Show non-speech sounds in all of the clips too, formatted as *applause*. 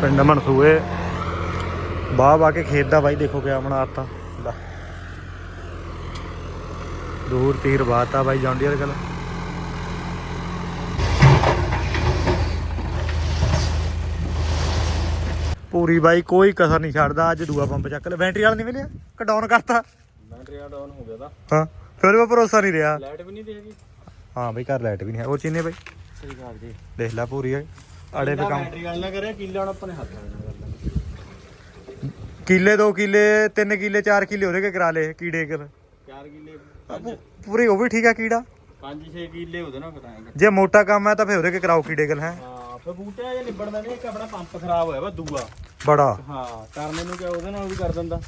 ਪਿੰਡ ਮਨਸੂਏ। ਬਾਹ ਬਾ ਕੇ ਖੇਤ ਦਾ ਬਾਈ ਦੇਖੋ ਕਿਆ ਬਣਾਤਾ ਦੂਰ ਤੀਰ ਬਾਤਾ ਬਾਈ ਜੌਂਡੀਅਰ ਗੱਲ ਪੂਰੀ ਬਾਈ ਕੋਈ ਕਸਰ ਨਹੀਂ ਛੱਡਦਾ ਅੱਜ ਦੂਆ ਪੰਪ ਚੱਕ ਲੈ ਬੈਟਰੀ ਵਾਲਾ ਨਹੀਂ ਮਿਲਿਆ ਕਡਾਊਨ ਕਰਤਾ? ਬੈਟਰੀਆਂ ਡਾਊਨ ਹੋ ਗਿਆ ਦਾ ਹਾਂ ਫਿਰ ਵੀ ਭਰੋਸਾ ਨਹੀਂ ਰਿਹਾ। ਲਾਈਟ ਵੀ ਨਹੀਂ ਦੇਗੀ। ਹਾਂ ਬਈ ਘਰ ਲਾਈਟ ਵੀ ਨਹੀਂ ਹੈ। ਉਹ ਚੀਨੇ ਬਾਈ। ਸਹੀ ਗੱਲ ਜੀ। ਦੇਖ ਲੈ ਪੂਰੀ ਹੈ ਅੜੇ ਤੇ ਕੰਮ। ਬੈਟਰੀ ਗੱਲ ਨਾ ਕਰਿਆ ਕਿੱਲੇ ਹੁਣ ਆਪਣੇ ਹੱਥ ਕਿੱਲੇ ਦੋ ਕਿੱਲੇ ਤਿੰਨ ਕਿੱਲੇ ਚਾਰ ਕਿੱਲੇ ਉਹਦੇ ਕੇ ਕਰਾ ਲੇ ਕੀੜੇ ਕਰ 4 ਕਿੱਲੇ। ਪੂਰੀ ਉਹ ਵੀ ਠੀਕ ਆ ਕੀੜਾ? 5-6 ਕਿੱਲੇ ਉਹਦੇ ਨਾਲ ਕਰਾਏਗਾ ਜੇ ਮੋਟਾ ਕੰਮ ਹੈ ਤਾਂ ਫਿਰ ਉਹਦੇ ਕੇ ਕਰਾਓ ਕੀੜੇ ਗਲ ਹੈ। ਹਾਂ ਬੂਟਿਆਂ ਜੇ ਨਿਬੜਦਾ ਨਹੀਂ ਇੱਕ ਆਪਣਾ ਪੰਪ ਖਰਾਬ ਹੋਇਆ ਵਾ ਦੂਆ। ਬੜਾ। ਹਾਂ ਕਰਨੇ ਨੂੰ ਕਿਹਾ ਉਹਦੇ ਨਾਲ ਵੀ ਕਰ ਦਿੰਦਾ।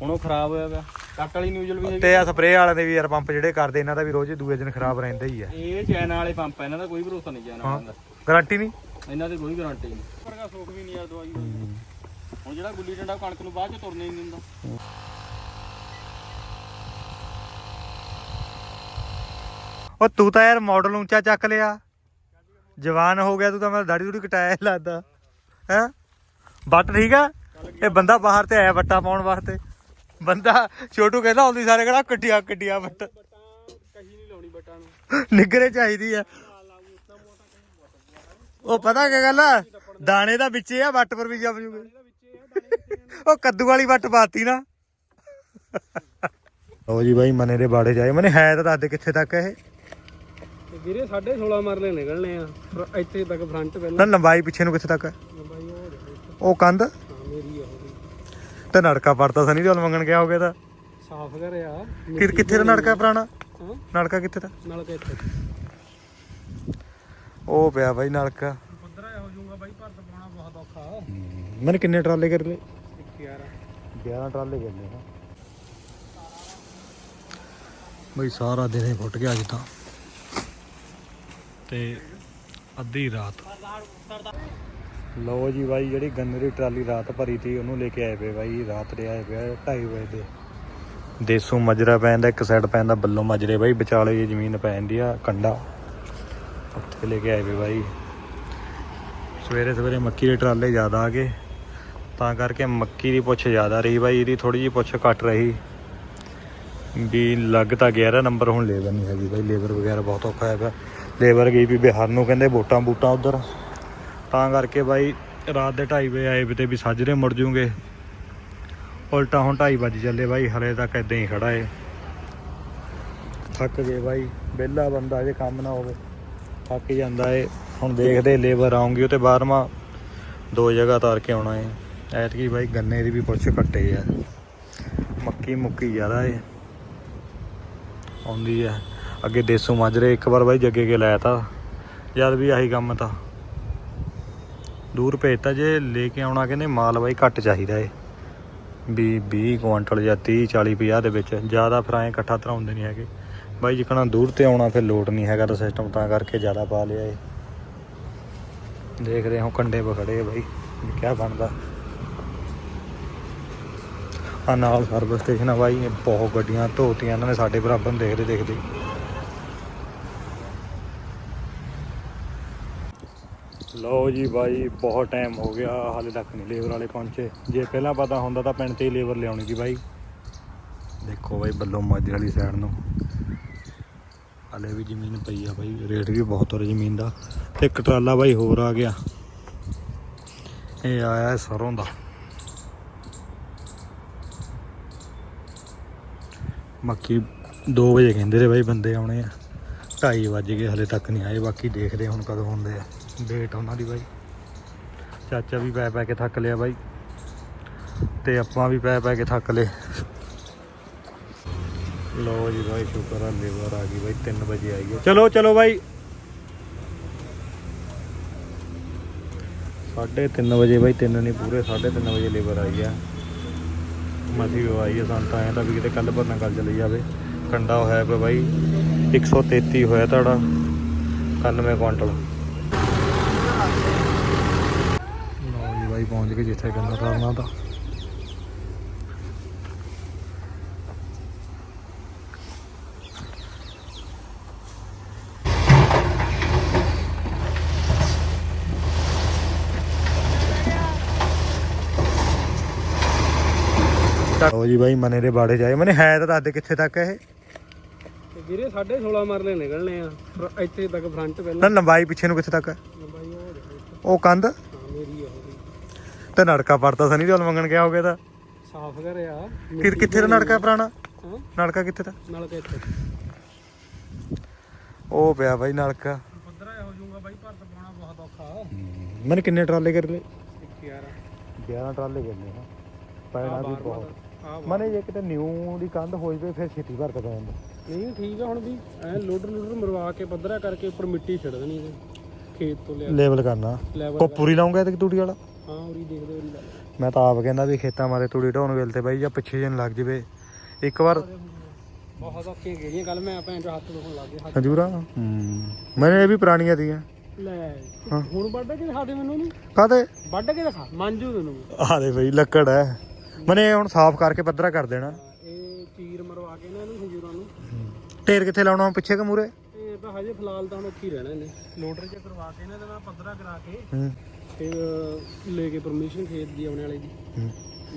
ਹੁਣ ਉਹ ਖਰਾਬ ਹੋਇਆ ਪਿਆ। ਕੱਟ ਵਾਲੀ ਨਿਊਜ਼ਲ ਵੀ ਹੈਗੀ ਤੇ ਆ ਸਪਰੇਅ ਵਾਲਿਆਂ ਦੇ ਵੀ ਯਾਰ ਪੰਪ ਜਿਹੜੇ ਕਰਦੇ ਇਹਨਾਂ ਦਾ ਵੀ ਰੋਜ਼ ਦੂਏ ਦਿਨ ਖਰਾਬ ਰਹਿੰਦਾ ਹੀ ਹੈ ਇਹ ਚਾਈਨਾ ਵਾਲੇ ਪੰਪ ਆ ਇਹਨਾਂ ਦਾ ਕੋਈ ਭਰੋਸਾ ਨਹੀਂ ਚਾਈਨਾ ਵਾਲਿਆਂ ਦਾ। ਗਾਰੰਟੀ ਨਹੀਂ? ਇਹਨਾਂ ਦੀ ਕੋਈ ਗਾਰੰਟੀ ਨਹੀਂ। ਵਰਗਾ ਸੁੱਖ ਵੀ ਨਹੀਂ ਯਾਰ ਦਵਾਈ ਦਾ। ਹੁਣ ਜਿਹੜਾ ਗੁੱਲੀ ਡੰਡਾ ਕਣਕ ਨੂੰ ਬਾਅਦ ਚ ਤੁਰਨੇ ਨਹੀਂ ਦਿੰਦਾ। ਉਹ ਤੂੰ ਤਾਂ ਯਾਰ ਮਾਡਲ ਉੱਚਾ ਚੱਕ ਲਿਆ। ਜਵਾਨ ਹੋ ਗਿਆ ਤੂੰ ਤਾਂ ਮੈਂ ਦਾੜੀ ਦੂੜੀ ਕਟਾਇਆ ਹੀ ਲੱਗਦਾ ਹੈ? ਬੱਟ ਠੀਕ ਆ? ਇਹ ਬੰਦਾ ਬਾਹਰ ਤੇ ਆਇਆ ਵੱਟਾ ਪਾਉਣ ਵਾਸਤੇ। ਬੰਦਾ ਛੋਟੂ ਕਹਿੰਦਾ ਹੁੰਦੀ ਸਾਰੇ ਕਿਹੜਾ ਕੱਟਿਆ ਕੱਟਿਆ ਵੱਟ। ਕਹੀ ਨਹੀਂ ਲਾਉਣੀ ਬਟਾਂ ਨੂੰ। ਨਿਗਰੇ ਚਾਹੀਦੀ ਆ। ਉਹ ਪਤਾ ਕੀ ਗੱਲ ਆ? ਦਾਣੇ ਦਾ ਵਿੱਚੇ ਆ ਵੱਟ ਪਰ ਵੀ ਜੰਮ ਜੂਗੇ ਉਹ ਕੱਦੂ ਵਾਲੀ ਵੱਟ ਪਾਤੀ ਨਾ। ਲਓ ਜੀ ਬਾਈ ਮਨੇ ਦੇ ਬਾੜੇ ਜਾਏ। ਮਨੇ ਹੈ ਤਾਂ ਦੱਸ ਦੇ ਕਿੱਥੇ ਤੱਕ ਇਹ? ਵੀਰੇ 16.5 ਮਰਲੇ ਨਿਕਲਣੇ ਆ। ਇੱਥੇ ਤੱਕ ਫਰੰਟ ਪਹਿਲਾਂ। ਨਾ ਲੰਬਾਈ ਪਿੱਛੇ ਨੂੰ ਕਿੱਥੇ ਤੱਕ ਹੈ ਉਹ ਕੰਧ ਤੇ ਨੜਕਾ ਪੜਤਾ ਸਨੀ ਦਿਓਲ ਮੰਗਣ ਗਿਆ ਹੋ ਗਿਆ ਤਾਂ। ਸਾਫ਼ ਕਰਿਆ। ਕਿੱਥੇ ਦਾ ਨੜਕਾ ਪੁਰਾਣਾ? ਨੜਕਾ ਕਿੱਥੇ ਦਾ? ਨਾਲ ਕਿ ਇੱਥੇ। ਉਹ ਪਿਆ ਬਾਈ ਨਲਕਾ। ਪੱਧਰਾ ਹੋ ਜਾਊਗਾ ਬਾਈ ਭਰਤ ਪਾਉਣਾ ਬਹੁਤ ਔਖਾ। ਮੈਨੇ ਕਿੰਨੇ ਟਰਾਲੇ ਕਰ ਲਏ 11 11 ਟਰਾਲੇ ਕਰ ਲਏ ਬਈ ਸਾਰਾ ਦਿਨ ਹੀ ਫੁੱਟ ਗਿਆ ਅੱਜ ਤਾਂ। ਤੇ ਅੱਧੀ ਰਾਤ। ਲਓ ਜੀ ਬਾਈ ਜਿਹੜੀ ਗੰਨੇ ਦੀ ਟਰਾਲੀ ਰਾਤ ਭਰੀ ਤੀ ਉਹਨੂੰ ਲੈ ਕੇ ਆਏ ਪਏ ਬਾਈ। ਰਾਤ ਦੇ ਆਏ ਪਿਆ 2:30 ਵਜੇ ਦੇ। ਦੇਸੂ ਮਜਰਾ ਪੈਂਦਾ ਇੱਕ ਸਾਈਡ ਪੈਂਦਾ ਬੱਲੋਂ ਮਜਰੇ ਬਾਈ ਵਿਚਾਲੇ ਜੀ ਜ਼ਮੀਨ ਪੈ ਜਾਂਦੀ ਆ ਕੰਡਾ। ਉੱਥੇ ਲੈ ਕੇ ਆਏ ਪਏ ਬਾਈ। ਸਵੇਰੇ ਸਵੇਰੇ ਮੱਕੀ ਦੇ ਟਰਾਲੇ ਜ਼ਿਆਦਾ ਆ ਗਏ। ਤਾਂ ਕਰਕੇ ਮੱਕੀ ਦੀ ਪੁੱਛ ਜ਼ਿਆਦਾ ਰਹੀ ਬਾਈ, ਇਹਦੀ ਥੋੜੀ ਜਿਹੀ ਪੁੱਛ ਘੱਟ ਰਹੀ। ਵੀ ਲੱਗ ਤਾਂ 11 ਨੰਬਰ ਹੁਣ ਲੇਬਰ ਨਹੀਂ ਹੈਗੀ ਬਾਈ, ਲੇਬਰ ਵਗੈਰਾ ਬਹੁਤ ਔਖਾ ਹੈ ਪਿਆ ਲੇਬਰ ਗਈ ਵੀ ਬਿਹਾਰ ਨੂੰ, ਕਹਿੰਦੇ ਵੋਟਾਂ ਬੂਟਾਂ ਉਧਰ। ਤਾਂ ਕਰਕੇ ਬਾਈ, ਰਾਤ ਦੇ 2:30 ਵਜੇ ਆਏ ਵੀ ਤੇ ਵੀ ਸਾਜਰੇ ਮੁੜ ਜੂਗੇ। ਉਲਟਾ ਹੁਣ 2:30 ਵਜੇ ਚੱਲੇ ਬਾਈ, ਹਲੇ ਤੱਕ ਇਦਾਂ ਹੀ ਖੜਾ ਏ। ਥੱਕ ਗਏ ਬਾਈ, ਵਿਹਲਾ ਬੰਦਾ ਜੇ ਕੰਮ ਨਾ ਹੋਵੇ। ਥੱਕ ਜਾਂਦਾ ਏ। ਹੁਣ ਦੇਖਦੇ ਲੇਬਰ ਆਉਂਗੀ, ਉਹ ਤੇ ਬਾਰਵਾਂ ਦੋ ਜਗ੍ਹਾ ਤਾਰ ਕੇ ਆਉਣਾ ਏ। ਐਤਕੀ ਬਾਈ ਗੰਨੇ ਦੀ ਵੀ ਪੁੱਛ ਕੱਟੇ ਆ। ਮੱਕੀ ਮੁੱਕੀ ਜ਼ਿਆਦਾ ਏ। ਆਉਂਦੀ ਆ। ਅੱਗੇ ਦੇਸੂ ਮਾਜਰੇ ਇੱਕ ਵਾਰ ਬਾਈ ਜੱਗੇ ਕੇ ਲਾਇਆ ਤਾ ਜਦ ਵੀ ਆਹੀ ਕੰਮ ਤਾਂ। ਦੂਰ ਭੇਜਤਾ ਜੇ, ਲੈ ਕੇ ਆਉਣਾ ਕਹਿੰਦੇ ਮਾਲ ਬਾਈ ਘੱਟ ਚਾਹੀਦਾ ਏ। ਵੀ 20 ਕੁਇੰਟਲ ਜਾਂ 30 40 50 ਦੇ ਵਿੱਚ। ਜ਼ਿਆਦਾ ਫਿਰ ਐਂ ਇਕੱਠਾ ਧਰਾਉਂਦੇ ਨਹੀਂ ਹੈਗੇ। ਬਾਈ ਜਿੱਕਣਾ ਦੂਰ ਤੇ ਆਉਣਾ ਫਿਰ ਲੋਡ ਨਹੀਂ ਹੈਗਾ ਤਾਂ ਸਿਸਟਮ ਤਾਂ ਕਰਕੇ ਜ਼ਿਆਦਾ ਪਾ ਲਿਆ ਏ ਦੇਖਦੇ ਹਾਂ ਕੰਡੇ ਬਖੜੇ ਆ ਬਾਈ, ਵੀ ਕਿਆ ਬਣਦਾ। ਆ ਨਾਲ ਸਰਵਿਸ ਸਟੇਸ਼ਨ ਆ ਬਾਈ ਬਹੁਤ ਗੱਡੀਆਂ ਧੋਤੀਆਂ ਇਹਨਾਂ ਨੇ ਸਾਡੇ ਬਰਾਬਰ ਨੂੰ ਦੇਖਦੇ ਦੇਖਦੇ। ਲਓ ਜੀ ਬਾਈ, ਬਹੁਤ ਟਾਈਮ ਹੋ ਗਿਆ, ਹਾਲੇ ਤੱਕ ਨਹੀਂ ਲੇਬਰ ਵਾਲੇ ਪਹੁੰਚੇ। ਜੇ ਪਹਿਲਾਂ ਪਤਾ ਹੁੰਦਾ ਤਾਂ ਪਿੰਡ ਤੇ ਹੀ ਲੇਬਰ ਲਿਆਉਣੀ ਸੀ ਬਾਈ। ਦੇਖੋ ਬਾਈ, ਬੱਲੋ ਮਾਜਰੇ ਵਾਲੀ ਸਾਈਡ ਨੂੰ। ਹਾਲੇ ਵੀ ਜ਼ਮੀਨ ਪਈ ਆ ਬਾਈ, ਰੇਟ ਵੀ ਬਹੁਤ ਹੋ ਰਿਹਾ ਜ਼ਮੀਨ ਦਾ। ਤੇ ਇੱਕ ਟਰਾਲਾ ਬਾਈ ਹੋਰ ਆ ਗਿਆ। ਇਹ ਆਇਆ ਹੈ ਸਰੋਂ ਦਾ। ਬਾਕੀ 2 ਵਜੇ ਕਹਿੰਦੇ ਨੇ ਬਾਈ ਬੰਦੇ ਆਉਣੇ ਆ। 2:30 ਵਜ ਗਏ, ਹਲੇ ਤੱਕ ਨਹੀਂ ਆਏ, ਬਾਕੀ ਦੇਖਦੇ ਹੁਣ ਕਦੋਂ ਹੁੰਦੇ ਆ। ਡੇਟ ਉਹਨਾਂ ਦੀ ਬਾਈ। ਚਾਚਾ ਵੀ ਪੈ ਪੈ ਕੇ ਥੱਕ ਲਿਆ ਬਾਈ। ਤੇ ਆਪਾਂ ਵੀ ਪੈ ਪੈ ਕੇ ਥੱਕ ਲਏ। ਲੋ ਜੀ ਬਾਈ, ਸ਼ੁਕਰ ਆ ਲੇਬਰ ਆ ਗਈ ਬਾਈ 3 ਵਜੇ ਆਈ ਹੈ। ਚਲੋ ਚਲੋ ਬਾਈ। 3:30 ਵਜੇ ਬਾਈ 3 ਨਹੀਂ, ਪੂਰੇ 3:30 ਵਜੇ ਲੇਬਰ ਆਈ ਆ ਮਸੀ ਆਈ ਆ ਸਾਨੂੰ ਤਾਂ ਐਂ ਤਾਂ ਵੀ ਕਿਤੇ ਕੱਲ ਭਰਨਾ ਕੱਲ ਚਲੀ ਜਾਵੇ। ਕੰਡਾ ਹੋਇਆ ਪਿਆ ਬਾਈ 133 ਹੋਇਆ ਤੁਹਾਡਾ। 91 ਕੁਇੰਟਲ। ਲਓ ਜੀ ਬਾਈ, ਪਹੁੰਚ ਗਏ ਜਿੱਥੇ ਗੰਨਾ ਕਰਨਾ ਤਾਂ ਲਓ ਜੀ ਬਾਈ ਮਨੇ ਦੇ ਬਾੜੇ ਜਾਏ। ਮਨੇ ਹੈ ਤਾਂ ਦੱਸ ਦੇ ਕਿੱਥੇ ਤੱਕ ਇਹ? ਤੇ ਵੀਰੇ 16.5 ਮਰਲੇ ਨਿਕਲਣੇ ਆ। ਫਰ- ਇੱਥੇ ਤੱਕ ਫਰੰਟ ਨਾ ਪਹਿਲਾਂ ਲੰਬਾਈ ਪਿੱਛੇ ਨੂੰ ਕਿੱਥੇ ਤੱਕ ਹੈ? ਲੰਬਾਈ ਉਹ ਦੇਖੋ ਉਹ ਕੰਧ? ਹਾਂ ਮੇਰੀ ਆ ਉਹ ਤੇ ਨੜਕਾ ਪੜਤਾ ਸਨੀ ਦਿਓਲ ਮੰਗਣ ਗਿਆ ਹੋਗੇ ਤਾਂ। ਸਾਫ਼ ਕਰਿਆ ਕਿ- ਕਿੱਥੇ ਦਾ ਨੜਕਾ ਪੁਰਾਣਾ? ਹਾਂ? ਨਲਕਾ ਕਿੱਥੇ ਦਾ? ਨਾਲ ਕਿ ਇੱਥੇ। ਉਹ ਪਿਆ ਬਾਈ ਨਲਕਾ। ਪੱਧਰਾ ਹੋ ਜਾਊਗਾ ਬਾਈ ਭਰਤ ਪਾਉਣਾ ਬਹੁਤ ਔਖਾ। ਮਨੇ ਕਿੰਨੇ ਟਰਾਲੇ ਕਰ ਲਏ 11 11 ਟਰਾਲੇ ਕਰ ਲਏ ਨਾ ਪੈਣਾ ਵੀ ਬਹੁਤ। ਮਨੇ ਜੇ ਕਿਤੇ ਨਿਊ ਦੀ ਕੰਧ ਹੋ ਜਵੇ ਫਿਰ ਛੇਤੀ ਭਰਤ ਪੈ ਜਾਂਦਾ। ਨਹੀਂ ਠੀਕ ਆ ਹੁਣ ਵੀ ਐ ਲੋਡਰ ਲੋਡਰ ਮਰਵਾ ਕੇ ਪੱਧਰਾ ਕਰਕੇ ਉੱਪਰ ਮਿੱਟੀ ਛੱਡ ਦੇਣੀ ਇਹਦੇ ਖੇਤ ਤੋਂ ਲਿਆ ਲੈਵਲ ਕਰਨਾ। ਕੋ ਪੂਰੀ ਲਾਉਂਗਾ ਤੇ ਤੂੜੀ ਵਾਲਾ? ਹਾਂ ਉਰੀ ਦੇਖਦੇ ਉਰੀ ਲਾ ਮੈਂ ਤਾਂ ਆਪ ਕਹਿੰਦਾ ਵੀ ਖੇਤਾਂ ਮਾਰੇ ਤੂੜੀ ਢਾਉਣ ਵੇਲੇ ਤੇ ਬਾਈ ਜਾਂ ਪਿੱਛੇ ਜਨ ਲੱਗ ਜਵੇ। ਇੱਕ ਵਾਰ ਬਹੁਤ ਔਖੀਆਂ ਗੇੜੀਆਂ ਕੱਲ ਮੈਂ ਭੈਣ ਚੋ ਹੱਥ ਦੁਖਣ ਲੱਗ ਗਿਆ। ਹਜੂਰਾ ਹੂੰ। ਮੈਨੇ ਇਹ ਵੀ ਪੁਰਾਣੀਆਂ ਦੀਆਂ ਲੈ ਹੁਣ ਵੱਢ ਕੇ ਦਿਖਾ ਦੇ ਮੈਨੂੰ ਨਹੀਂ ਕਾਦੇ ਵੱਢ ਕੇ ਦਿਖਾ ਮੰਜੂ ਤੈਨੂੰ। ਦੇ ਬਈ ਲੱਕੜ ਹੈ। ਮਨੇ ਹੁਣ ਸਾਫ਼ ਕਰਕੇ ਪੱਧਰਾ ਕਰ ਦੇਣਾ। ਇਹ ਚੀਰ ਮਰਵਾ ਕੇ ਨਾ ਇਹਨੂੰ ਖੰਜੂਰਾਂ ਨੂੰ। ਢੇਰ ਕਿੱਥੇ ਲਾਉਣਾ ਪਿੱਛੇ ਕਿ ਮੂਰੇ ਇਹ ਤਾਂ ਹਜੇ ਫਿਲਹਾਲ ਤਾਂ ਹੁਣ ਉੱਥੇ ਹੀ ਰਹਿਣਾ ਇਹਨੇ। ਲੋਡਰ ਚ ਕਰਵਾ ਕੇ ਨਾ ਇਹਦੇ ਪੱਧਰਾ ਕਰਾ ਕੇ ਹੂੰ। ਫਿਰ ਲੈ ਕੇ ਪਰਮਿਸ਼ਨ ਖੇਤ ਦੀ ਆਉਣੇ ਵਾਲੇ ਦੀ। ਹੂੰ।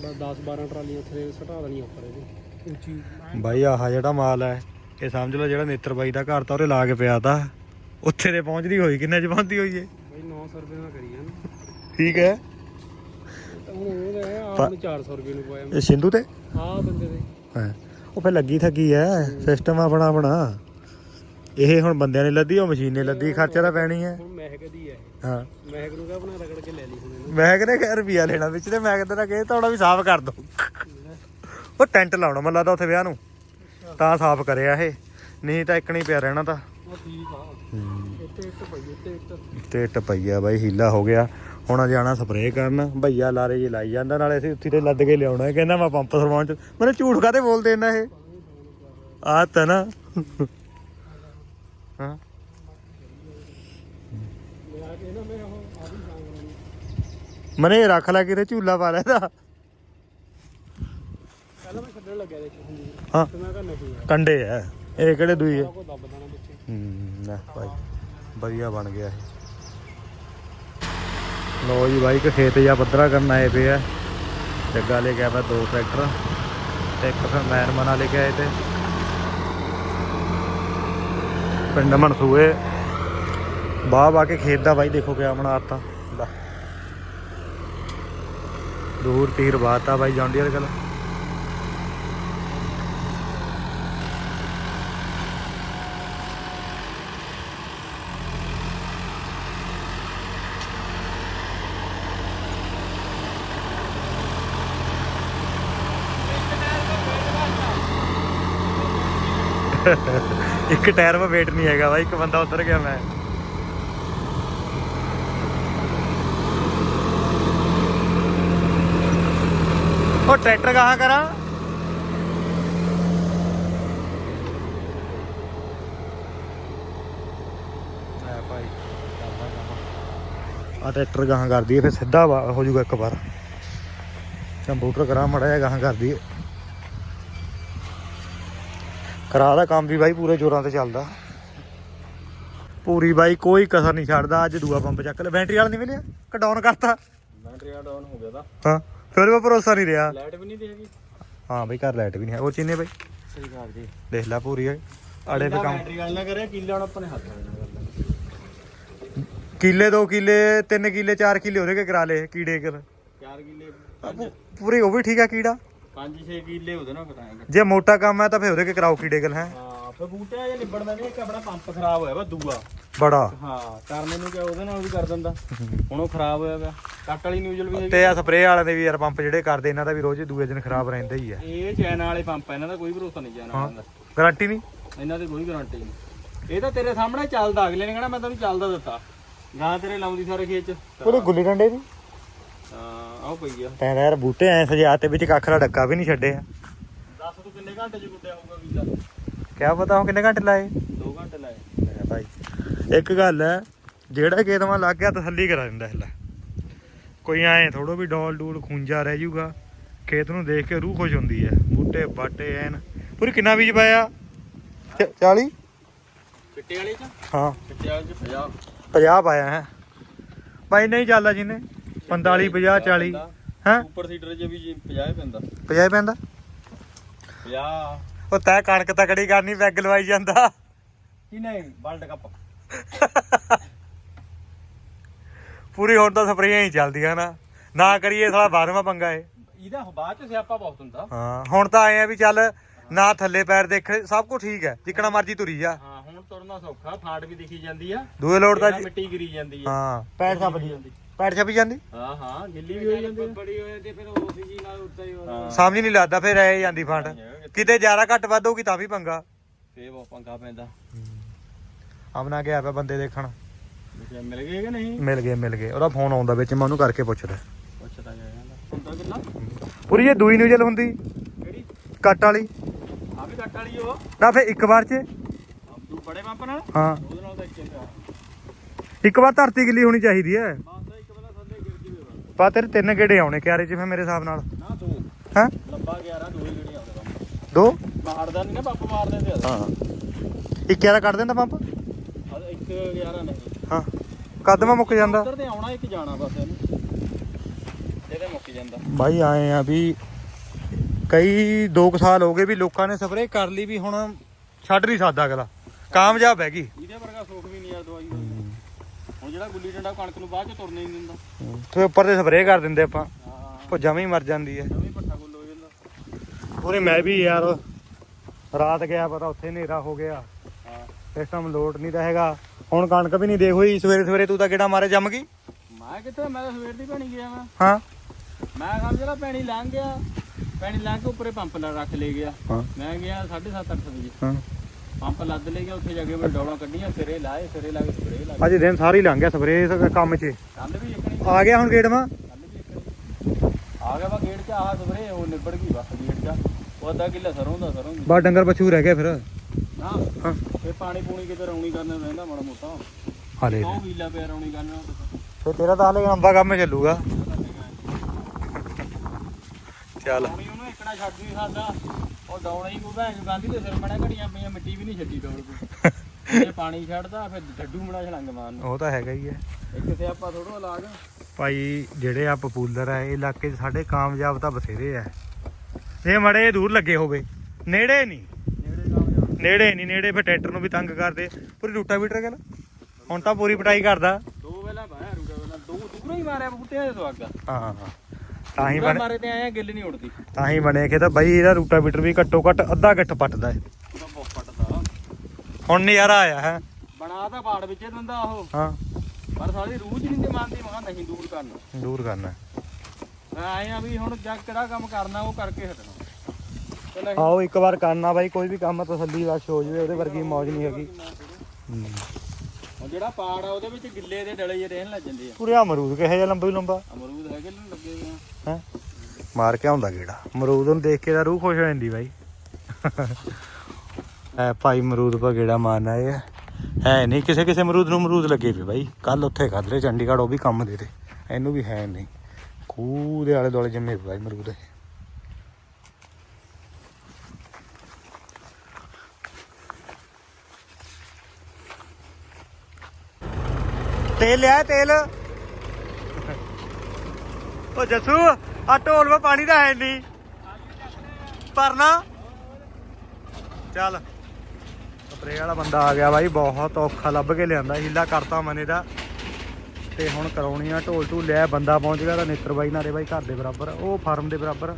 ਬਸ 10 12 ਟਰਾਲੀਆਂ ਉੱਥੇ ਸਟਾ ਦੇਣੀਆਂ ਉੱਪਰ ਇਹਦੇ। ਉੱਚੀ ਬਾਈ ਆਹ ਜਿਹੜਾ ਮਾਲ ਹੈ ਇਹ ਸਮਝ ਲਓ ਜਿਹੜਾ ਨੇਤਰ ਬਾਈ ਦਾ ਘਰ ਤਾਂ ਉਹਰੇ ਲਾ ਕੇ ਪਿਆ ਤਾ। ਉੱਥੇ ਤੇ ਪਹੁੰਚਦੀ ਹੋਈ ਕਿੰਨੇ ਚ ਪਹੁੰਚਦੀ ਹੋਈ ਏ? ਬਈ 900 ਰੁਪਏ ਨਾਲ ਕਰੀ ਜਾਣ। ਠੀਕ ਹੈ। ਹੁਣ ਉਹ ਹੈ ਆਪ ਨੂੰ 400 ਰੁਪਏ ਨੂੰ ਪਾਇਆ। ਇਹ ਸਿੰਧੂ ਤੇ? ਆਹ ਬੰਦੇ ਦੇ। ਹਾਂ। ਉਹ ਫੇ ਲੱਗੀ ਥੱਗੀ ਐ ਸਿਸਟਮ ਆਪਣਾ ਆਪਣਾ ਇਹ ਹੁਣ ਬੰਦਿਆਂ ਨੇ ਲੱਦੀ ਉਹ ਮਸ਼ੀਨ ਨੇ ਲੱਦੀ ਖਰਚਾ ਤਾਂ ਪੈਣੀ ਹੁਣ ਮਹਿਕ ਦੀ ਇਹ। ਹਾਂ। ਮਹਿਕ ਨੂੰ ਕਹ ਬਣਾ ਰਗੜ ਕੇ ਲੈ ਲਈ ਹੁਣ ਇਹਨੂੰ। ਮੈਂ ਕਹਿੰਦਾ ਕਿ ਰੁਪਿਆ ਲੈਣਾ ਵਿੱਚ ਤੇ ਮੈਂ ਕਹਿੰਦਾ ਕਿ ਤੁਹਾਡਾ ਵੀ ਸਾਫ਼ ਕਰ ਦੋ। ਉਹ ਟੈਂਟ ਲਾਉਣਾ ਮੈਨੂੰ ਲੱਗਦਾ ਉੱਥੇ ਵਿਆਹ ਨੂੰ। ਤਾਂ ਸਾਫ਼ ਕਰਿਆ ਇਹ। ਨਹੀਂ ਤਾਂ ਇੱਕ ਨਹੀਂ ਪਿਆ ਰਹਿਣਾ ਤਾਂ। ਉਹ ਠੀਕ ਆ। ਇੱਥੇ ਇੱਟ ਪਈ ਇੱਥੇ ਇੱਟ। ਤੇ ਟਪਈਆ ਬਾਈ ਹੀਲਾ ਹੋ ਗਿਆ। ਹੁਣ ਜਾਣਾ ਸਪਰੇਅ ਕਰਨ ਭਈਆ ਲਾਰੇ ਜੀ ਲਾਈ ਜਾਂਦਾ ਨਾਲੇ ਅਸੀਂ ਉੱਥੇ ਤੇ ਲੱਦ ਕੇ ਲਿਆਉਣਾ। ਕਹਿੰਦਾ ਮੈਂ ਪੰਪ ਸਰਵਾਉਣ ਚ ਮੈਨੂੰ ਝੂਠ ਕਾਤੇ ਬੋਲਦੇ ਇਹਨਾਂ ਇਹ? ਆ ਤਾਂ ਨਾ। ਹਾਂ। ਆ ਮਨੇ ਰੱਖ ਲੈ ਕਿਤੇ ਝੂਲਾ ਪਾ ਲੈਦਾ ਪਹਿਲਾਂ ਮੈਂ ਛੱਡਣ ਲੱਗਿਆ ਦੇਖ ਹਾਂ। ਤੇ ਮੈਂ ਕਿਹਾ ਨਹੀਂ ਯਾਰ। ਕੰਡੇ ਐ ਇਹ ਕਿਹੜੇ ਦੂਈ ਪਿੱਛੇ ਹੂੰ ਨਾ ਭਾਈ ਵਧੀਆ ਬਣ ਗਿਆ ਇਹ। ਲੋ ਜੀ ਬਾਈ ਕਿ ਖੇਤ ਜਾਂ ਪੱਧਰਾ ਕਰਨ ਆਏ ਪਏ ਆ। ਜੱਗਾ ਲੈ ਕੇ ਆਇਆ ਦੋ ਟਰੈਕਟਰ। ਤੇ ਇੱਕ ਫਿਰ ਮੈਨ ਮਨਾ ਲੈ ਕੇ ਆਏ ਤੇ। ਪਿੰਡ ਮਨਸੂਏ। ਬਾਹ ਬਾ ਕੇ ਖੇਤ ਦਾ ਬਾਈ, ਦੇਖੋ ਕਿਆ ਬਣਾਤਾ ਦੂਰ ਤੀਰ ਬਾਤਾ ਬਾਈ, ਜੌਂਡੀਅਰ ਗੱਲ ਇੱਕ ਟਾਇਰ 'ਤੇ ਵੇਟ ਨਹੀਂ ਹੈਗਾ ਬਾਈ ਇੱਕ ਬੰਦਾ ਉਤਰ ਗਿਆ ਮੈਂ ਉਹ ਟਰੈਕਟਰ ਕਹਾਂ ਕਰਾਂ ਲੈ ਭਾਈ ਆ ਟਰੈਕਟਰ ਗਾਹਾਂ ਕਰ ਦਈਏ ਫਿਰ ਸਿੱਧਾ ਵਾ- ਹੋ ਜਾਊਗਾ ਇੱਕ ਵਾਰ। ਕੰਪਿਊਟਰ ਕਰਾ ਮੜਾ ਜਿਹਾ ਗਾਹਾਂ ਕਰ ਦਈਏ ਕਰਾ ਦਾ ਕੰਮ ਵੀ ਬਾਈ ਪੂਰੇ ਜ਼ੋਰਾਂ ਤੇ ਚੱਲਦਾ। ਪੂਰੀ ਬਾਈ ਕੋਈ ਕਸਰ ਨਹੀਂ ਛੱਡਦਾ ਅੱਜ ਦੂਆ ਪੰਪ ਚੱਕ ਲੈ ਬੈਟਰੀ ਵਾਲਾ ਨਹੀਂ ਮਿਲਿਆ ਕਿ ਡਾਊਨ ਕਰਤਾ? ਬੈਟਰੀ ਡਾਊਨ ਹੋ ਗਿਆ ਤਾਂ। ਹਾਂ ਫਿਰ ਵੀ ਭਰੋਸਾ ਨਹੀਂ ਰਿਹਾ। ਲਾਈਟ ਵੀ ਨਹੀਂ ਦੇਗੀ। ਹਾਂ ਬਈ ਘਰ ਲਾਈਟ ਵੀ ਨਹੀਂ ਹੈ। ਉਹ ਚੀਨੇ ਬਾਈ। ਸਹੀ ਗੱਲ ਜੀ। ਦੇਖ ਲੈ ਪੂਰੀ ਅੜੇ ਤੇ ਕੰਮ ਬੈਟਰੀ ਨਾ ਕਰਿਆ ਕਿੱਲੇ ਹੁਣ ਆਪਣੇ ਹੱਥ ਨਾਲ ਕਿੱਲੇ ਦੋ ਕਿੱਲੇ ਤਿੰਨ ਕਿੱਲੇ ਚਾਰ ਕਿੱਲੇ ਉਹਦੇ ਕੇ ਕਰਾ ਲੇ ਕੀੜੇ ਕਰ 4 ਕਿੱਲੇ। ਪੂਰੀ ਉਹ ਵੀ ਠੀਕ ਆ ਕੀੜਾ। 5-6 ਕਿੱਲੇ ਉਹਦੇ ਨਾਲ ਕਰਾਏਗਾ ਜੇ ਮੋਟਾ ਕੰਮ ਹੈ ਤਾਂ ਫਿਰ ਉਹਦੇ ਕੇ ਕਰਾਓ ਕੀੜੇ ਗਲ ਹੈ। ਹਾਂ ਫਿਰ ਬੂਟਿਆਂ ਜਾਂ ਨਿਬੜਦਾ ਨਹੀਂ ਇੱਕ ਆਪਣਾ ਪੰਪ ਖਰਾਬ ਹੋਇਆ ਵਾ ਦੂਆ। ਬੜਾ। ਹਾਂ ਕਰਨੇ ਨੂੰ ਕਿ ਉਹਦੇ ਨਾਲ ਵੀ ਕਰ ਦਿੰਦਾ। ਹੁਣ ਉਹ ਖਰਾਬ ਹੋਇਆ ਵਾ ਕੱਟ ਵਾਲੀ ਨਿਊਜ਼ਲ ਵੀ ਹੈਗੀ। ਤੇ ਆ ਸਪਰੇਅ ਵਾਲਿਆਂ ਦੇ ਵੀ ਯਾਰ ਪੰਪ ਜਿਹੜੇ ਕਰਦੇ ਇਹਨਾਂ ਦਾ ਵੀ ਰੋਜ਼ ਦੂਏ ਦਿਨ ਖਰਾਬ ਰਹਿੰਦਾ ਹੀ ਆ। ਇਹ ਚਾਈਨਾ ਵਾਲੇ ਪੰਪ ਆ ਇਹਨਾਂ ਦਾ ਕੋਈ ਭਰੋਸਾ ਨਹੀਂ ਚਾਈਨਾ ਵਾਲਿਆਂ ਦਾ। ਗਾਰੰਟੀ ਨਹੀਂ? ਇਹਨਾਂ ਦੀ ਕੋਈ ਗਾਰੰਟੀ ਨਹੀਂ। ਇਹ ਤਾਂ ਤੇਰੇ ਸਾਹਮਣੇ ਚੱਲਦਾ ਅਗਲੇ ਨੇ ਕਹਿਣਾ ਮੈਂ ਤੈਨੂੰ ਚੱਲਦਾ ਦਿੱਤਾ। ਗਾਂ ਤੇਰੇ ਲਾਉਂਦੀ ਸਾਰੇ ਖੇਤ ਚ। ਉਹਦੇ ਗੁੱਲੀ ਡੰਡੇ ਦੀ? ਹਾਂ। ਆਹ ਪਈ ਆ। ਤੈਂ ਤਾਂ ਯਾਰ ਬੂਟੇ ਐ ਸਜਾ ਤੇ ਵਿੱਚ ਕੱਖ ਦਾ ਡੱਕਾ ਵੀ ਨਹੀਂ ਛੱਡਿਆ ਦੱਸ ਤੂੰ ਕਿੰਨੇ ਘੰਟੇ ਚ ਗੁੱਡਿਆ ਹੋਊਗਾ ਵੀਜ਼ਾ? ਕਿਆ ਪਤਾ ਹੁਣ ਕਿੰਨੇ ਘੰਟੇ ਲਾਏ? 2 ਘੰਟੇ ਲਾਏ। ਲੈ ਭਾਈ ਇੱਕ ਗੱਲ ਹੈ ਜਿਹੜਾ ਖੇਤਵਾ ਲੱਗ ਗਿਆ ਤਸੱਲੀ ਕਰਾ ਦਿੰਦਾ ਹਲਾ। ਕੋਈ ਐ ਥੋੜੋ ਵੀ ਡੋਲ ਡੂਲ ਖੁੰਜਾ ਰਹਿ ਜਾਊਗਾ ਖੇਤ ਨੂੰ ਦੇਖ ਕੇ ਰੂਹ ਖੁਸ਼ ਹੁੰਦੀ ਹੈ ਬੂਟੇ ਬਾਟੇ ਐਨ। ਪੂਰੀ ਕਿੰਨਾ ਬੀਜ ਪਾਇਆ? 40 ਚਿੱਟੇ ਵਾਲੇ ਚ? ਹਾਂ। ਚਿੱਟੇ ਵਾਲੇ ਚ 50 50 ਪਾਇਆ ਹੈ। ਭਾਈ ਨਹੀਂ ਚੱਲਦਾ ਜਿਹਨੇ 45 50 40 ਹੈ? ਉੱਪਰ ਸੀਟਰ 'ਚ ਵੀ 50 ਪੈਂਦਾ। 50 ਪੈਂਦਾ? 50 ਉਹ ਤੈ ਕਣਕ ਤਕੜੀ ਕਰਨੀ ਪੈਗ ਲਵਾਈ ਜਾਂਦਾ। ਕੀ ਨਹੀਂ ਵਰਲਡ ਕੱਪ। ਪੂਰੀ ਹੁਣ ਤਾਂ ਸਪਰੇਆਂ ਹੀ ਚੱਲਦੀਆਂ ਨਾ। ਨਾ ਕਰੀਏ ਸਾਲਾ ਬਾਰਵਾਂ ਪੰਗਾ ਏ ਇਹਦਾ ਬਾਅਦ ਚ ਸਿਆਪਾ ਬਹੁਤ ਹੁੰਦਾ। ਹਾਂ ਹੁਣ ਤਾਂ ਆਏ ਆ ਵੀ ਚੱਲ ਨਾ ਥੱਲੇ ਪੈਰ ਦੇਖ ਸਭ ਕੁਝ ਠੀਕ ਹੈ ਜਿੱਕਣਾ ਮਰਜ਼ੀ ਤੁਰੀ ਜਾ। ਹਾਂ ਹੁਣ ਤੁਰਨਾ ਸੌਖਾ ਫਾੜ ਵੀ ਦਿਖੀ ਜਾਂਦੀ ਆ। ਦੂਏ ਲੋੜ ਦਾ ਇਹਦਾ ਮਿੱਟੀ ਗਿਰੀ ਜਾਂਦੀ ਆ। ਹਾਂ। ਪੈਰ ਛੱਪਦੀ ਜਾਂਦੀ। ਪੈਰ ਛੱਪੀ ਜਾਂਦੀ? ਹਾਂ ਹਾਂ ਗਿੱਲੀ ਵੀ ਹੋ ਜਾਂਦੀ ਆ। ਬੜੀ ਹੋ ਜਾਂਦੀ ਫਿਰ ਉਸੇ ਜੀ ਨਾਲ ਉੱਤੇ ਹੀ ਹਾਂ। ਸਮਝ ਨਹੀਂ ਲੱਗਦਾ ਫਿਰ ਐ ਜਾਂਦੀ ਫੰਡ ਕਿਤੇ ਜ਼ਿਆਦਾ ਘੱਟ ਵੱਧ ਹੋਊਗੀ ਤਾਂ ਵੀ ਪੰਗਾ। ਫੇ ਬਹੁਤ ਪੰਗਾ ਪੈਂਦਾ। ਆਪਣਾ ਗਿਆ ਪਿਆ ਬੰਦੇ ਦੇਖਣ। ਮਿਲ ਗਏ ਕਿ ਨਹੀਂ? ਮਿਲ ਗਏ ਮਿਲ ਗਏ। ਉਹਦਾ ਫੋਨ ਆਉਂਦਾ ਵਿੱਚ ਮੈਂ ਉਹਨੂੰ ਕਰਕੇ ਪੁੱਛਦਾ। ਪੁੱਛਦਾ ਜਾ ਜਾਂਦਾ ਹੁੰਦਾ। ਕਿੰਨਾ? ਪੂਰੀ ਇਹ ਦੂਈ ਨਿਊਜ਼ਲ ਹੁੰਦੀ। ਕਿਹੜੀ? ਕੱਟ ਵਾਲੀ। ਆ ਵੀ ਕੱਟ ਵਾਲੀ ਉਹ। ਨਾ ਫੇ ਇੱਕ ਵਾਰ ਚ। ਤੂੰ ਬੜੇ ਪੰਪ ਨਾਲ? ਹਾਂ। ਉਹਦੇ ਨਾਲ ਤਾਂ ਇੱਕ ਚੰਗਾ ਇੱਕ ਵਾਰ ਧਰਤੀ ਗਿੱਲੀ ਹੋਣੀ ਚਾਹੀਦੀ ਹੈ ਇੱਕ ਵਾਰ ਥੱਲੇ ਗਿਰ ਜਵੇ ਬਸ ਪਾ ਤੇਰੇ ਤਿੰਨ ਗੇੜੇ ਆਉਣੇ ਕਿਆਰੇ ਚ ਫੇ ਮੇਰੇ ਹਿਸਾਬ ਨਾਲ। ਨਾ ਤੂੰ। ਹਾਂ? ਲੰਬਾ 11 ਦੋ ਹੀ ਗੜੀ ਆਉਂਦਾ ਪੰਪ ਦੋ? ਮਾਰਦਾ ਨਹੀਂ ਨਾ ਪੰਪ ਮਾਰ ਦਿੰਦੇ ਆ। ਹਾਂ ਇੱਕ ਕਿਆਰਾ ਕੱਢ ਦਿੰਦਾ ਪੰਪ? ਆਹ ਇੱਕ 11 ਨਹੀਂ। ਹਾਂ। ਕਦਮਾ ਮੁੱਕ ਜਾਂਦਾ। ਉੱਧਰ ਤੇ ਆਉਣਾ ਇੱਕ ਜਾਣਾ ਬਸ ਇਹਨੂੰ। ਇਹਦੇ ਮੁੱਕ ਜਾਂਦਾ। ਬਾਈ ਆਏ ਆ ਵੀ ਕਈ 2 ਸਾਲ ਹੋ ਗਏ ਵੀ ਲੋਕਾਂ ਨੇ ਸਪਰੇਅ ਕਰ ਲਈ ਵੀ ਹੁਣ ਛੱਡ ਨਹੀਂ ਸਕਦਾ ਅਗਲਾ। ਕਾਮਯਾਬ ਹੈਗੀ। ਇਹਦੇ ਵਰਗਾ ਸੁੱਖ ਵੀ ਨਹੀਂ ਯਾਰ ਦਵਾਈ ਦਾ। ਹੁਣ ਜਿਹੜਾ ਗੁੱਲੀ ਡੰਡਾ ਕਣਕ ਨੂੰ ਬਾਅਦ ਚ ਤੁਰਨੇ ਹੀ ਨਹੀਂ ਦਿੰਦਾ। ਤੇ ਉੱਪਰ ਤੇ ਸਪਰੇਅ ਕਰ ਦਿੰਦੇ ਆਪਾਂ। ਉਹ ਜਮੇ ਹੀ ਮਰ ਜਾਂਦੀ ਹੈ। ਜਮੀ ਪੱਠਾ ਗੁੱਲ ਹੋ ਜਾਂਦਾ। ਪੂਰੇ ਮੈਂ ਵੀ ਯਾਰ ਰਾਤ ਗਿਆ ਪਤਾ ਉੱਥੇ ਹਨੇਰਾ ਹੋ ਗਿਆ। ਇਸ ਟਾਈਮ ਲੋਟ ਨਹੀਂ ਰਹੇਗਾ ਹੁਣ ਕਣਕ ਵੀ ਨਹੀਂ ਦੇਖ ਹੋਈ ਸਵੇਰੇ ਸਵੇਰੇ ਤੂੰ ਤਾਂ ਕਿਹੜਾ ਮਾਰੇ ਜੰਮ ਗਈ? ਮੈਂ ਕਿੱਥੇ ਮੈਂ ਤਾਂ ਸਵੇਰ ਦੀ ਭੈਣੀ ਗਿਆ ਮੈਂ ਹਾਂ। ਮੈਂ ਸਮਝ ਲਾ ਪੈਣੀ ਲੰਘ ਗਿਆ ਪੈਣੀ ਲੰਘ ਕੇ ਉੱਪਰੇ ਪੰਪ ਨਾਲ ਰੱਖ ਲੈ ਗਿਆ। ਮੈਂ ਗਿਆ 7:30 8 ਵਜੇ। ਹਾਂ। ਪੰਪ ਲੱਦ ਲੈ ਗਿਆ ਉੱਥੇ ਜਾ ਕੇ ਮੈਂ ਡੌਲਾਂ ਕੱਢੀਆਂ ਸਿਰੇ ਲਾਏ ਸਿਰੇ ਲਾ ਕੇ ਸਪਰੇ ਲਾ ਅੱਜ ਦਿਨ ਸਾਰੀ ਲੰਘ ਗਿਆ ਸਪਰੇਅ ਕੰਮ 'ਚ। ਕੱਲ ਵੀ ਆ ਗਿਆ ਹੁਣ ਗੇਟ ਮਾ? ਕੱਲ ਵੀ ਆ ਗਿਆ ਵਾ ਗੇਟ 'ਚ ਆਹ ਸਪਰੇ ਉਹ ਨਿਬੜ ਗਈ ਬਸ ਗੇਟ 'ਚ ਉਹ ਅੱਧਾ ਕਿੱਲਾ ਸਰੋਂ ਦਾ ਸਰੋਂ ਦੀ। ਬਾ ਡੰਗਰ ਬਛੂ ਰਹਿ ਗਿਆ ਫਿਰ। ਹਾਂ। ਫੇ ਪਾਣੀ ਪੂਣੀ ਕਿਤੇ ਰੌਣੀ ਕਰਨਾ ਰਹਿੰਦਾ ਮਾੜਾ ਮੋਟਾ। ਹਾਲੇ ਉਹ ਵੀਲਾ ਪਿਆ ਰੌਣੀ ਕਰਨਾ। ਫਿਰ ਤੇਰਾ ਤਾਂ ਹਾਲੇ ਲੰਬਾ ਕੰਮ ਚੱਲੂਗਾ। ਚੱਲ। ਰੌਣੀ ਉਹਨੂੰ ਇਕਣਾ ਛੱਡ ਨਹੀਂ ਸਕਦਾ ਉਹ ਦੌੜਾ ਹੀ ਕੋਈ ਭੈਣ ਗਾਂਧੀ ਦੇ ਸਿਰ ਮੜਾ ਘੜੀਆਂ ਪਈਆਂ ਮਿੱਟੀ ਵੀ ਨਹੀਂ ਛੱਡੀ ਦੌੜ ਕੋ ਜੇ *laughs* ਪਾਣੀ ਛੱਡਦਾ ਫਿਰ ਡੱਡੂ ਮੜਾ ਛਲੰਗ ਮਾਰਨ ਉਹ ਤਾਂ ਹੈਗਾ ਹੀ ਹੈ। ਇੱਕ ਤੇ ਆਪਾਂ ਥੋੜਾ ਲਾਗ ਭਾਈ ਜਿਹੜੇ ਆ ਪਪੂਲਰ ਆ ਇਹ ਇਲਾਕੇ 'ਚ ਸਾਡੇ ਕਾਮਯਾਬ ਤਾਂ ਬਥੇਰੇ ਆ। ਇਹ ਮੜੇ ਦੂਰ ਲੱਗੇ ਹੋਵੇ। ਨੇੜੇ ਨਹੀਂ। ਨੇੜੇ ਨਹੀਂ ਨੇੜੇ ਫਿਰ ਟਰੈਕਟਰ ਨੂੰ ਵੀ ਤੰਗ ਕਰਦੇ। ਪੂਰੀ ਰੂਟਾ ਵੀਟਰ ਗੱਲ ਹੁਣ ਤਾਂ ਪੂਰੀ ਪਟਾਈ ਕਰਦਾ। ਦੋ ਵੇਲਾ ਬਾਹਰ ਵੇਲਾ। ਦੋ ਦੂਰੋਂ ਹੀ ਮਾਰਿਆ ਬੂਟਿਆਂ ਦੇ ਸਵਾਗ ਹਾਂ ਹਾਂ। ਤਾਂ ਹੀ ਬਣ ਮਾਰੇ ਤੇ ਆਇਆ ਗਿੱਲ ਨਹੀਂ ਉੜਦੀ ਤਾਂ ਹੀ ਬਣੇ ਕਿ ਤਾਂ ਬਾਈ ਇਹਦਾ ਰੂਟਾ ਵੀਟਰ ਵੀ ਘੱਟੋ ਘੱਟ ਅੱਧਾ ਗਿੱਠ ਪੱਟਦਾ ਹੈ। ਉਹਦਾ ਬਹੁਤ ਪੱਟਦਾ। ਹੁਣ ਨਜ਼ਾਰਾ ਆਇਆ ਹੈ। ਬਣਾ ਤਾਂ ਬਾੜ ਵਿੱਚ ਦਿੰਦਾ ਉਹ। ਹਾਂ। ਪਰ ਸਾਡੀ ਰੂਹ ਚ ਨਹੀਂ ਤੇ ਮੰਨਦੀ ਮਹਾਂ ਨਹੀਂ ਦੂਰ ਕਰਨਾ। ਦੂਰ ਕਰਨਾ। ਮੈਂ ਆਏ ਆ ਵੀ ਹੁਣ ਜਦ ਕਿਹੜਾ ਕੰਮ ਕਰਨਾ ਉਹ ਕਰਕੇ ਹਟਣਾ। ਆਓ ਇੱਕ ਵਾਰ ਕਰਨਾ ਬਾਈ ਕੋਈ ਵੀ ਕੰਮ ਤਸੱਲੀ ਬਖਸ਼ ਹੋ ਜਵੇ ਉਹਦੇ ਵਰਗੀ ਮੌਜ ਨਹੀਂ ਹੈਗੀ। ਹੁਣ ਜਿਹੜਾ ਪਾੜ ਆ ਉਹਦੇ ਵਿੱਚ ਗਿੱਲੇ ਦੇ ਡਲੇ ਜਿਹੇ ਰਹਿਣ ਲੱਗ ਜਾਂਦੇ ਆ। ਪੂਰੇ ਅਮਰੂਦ ਕਿਹੋ ਜਿਹਾ ਲੰਬਾ ਹੀ ਲੰਬਾ? ਅਮਰੂਦ ਹੈਗੇ ਨੇ ਲੱਗੇ ਹੋਏ ਆ। ਹੈ? ਮਾਰ ਕੇ ਆਉਂਦਾ ਗੇੜਾ। ਅਮਰੂਦ ਨੂੰ ਦੇਖ ਕੇ ਤਾਂ ਰੂਹ ਖੁਸ਼ ਹੋ ਜਾਂਦੀ ਬਾਈ। ਐ ਭਾਈ ਅਮਰੂਦ ਪਾ ਗੇੜਾ ਮਾਰਨਾ ਇਹ ਹੈ ਨਹੀਂ ਕਿਸੇ ਕਿਸੇ ਅਮਰੂਦ ਨੂੰ ਅਮਰੂਦ ਲੱਗੇ ਪਏ ਬਾਈ। ਕੱਲ ਉੱਥੇ ਲਏ ਚੰਡੀਗੜ੍ਹ ਉਹ ਵੀ ਕੰਮ ਦੇ ਤੇ। ਇਹਨੂੰ ਵੀ ਹੈ ਨਹੀਂ। ਖੂਹ ਦੇ ਆਲੇ ਦੁਆਲੇ ਜੰਮੇ ਬਾਈ ਅਮਰੂਦ ਇਹ। ਤੇਲ ਲਿਆ, ਤੇਲ। ਉਹ ਜਸੂ, ਆ ਢੋਲ ਵਿੱਚ ਪਾਣੀ ਤਾਂ ਹੈ ਨਹੀਂ ਭਰਨਾ। ਚੱਲ। ਸਪਰੇ ਵਾਲਾ ਬੰਦਾ ਆ ਗਿਆ ਬਾਈ, ਬਹੁਤ ਔਖਾ, ਲੱਭ ਕੇ ਲਿਆਂਦਾ, ਹੀਲਾ ਕਰਤਾ ਮਨੇ ਦਾ। ਤੇ ਹੁਣ ਕਰਾਉਣੀ ਆ ਢੋਲ ਢੂਲ ਲਿਆ ਬੰਦਾ ਪਹੁੰਚ ਗਿਆ ਤਾਂ ਨਿੱਤਰ ਬਾਈ ਨਾਲੇ ਬਾਈ ਘਰ ਦੇ ਬਰਾਬਰ, ਉਹ ਫਾਰਮ ਦੇ ਬਰਾਬਰ।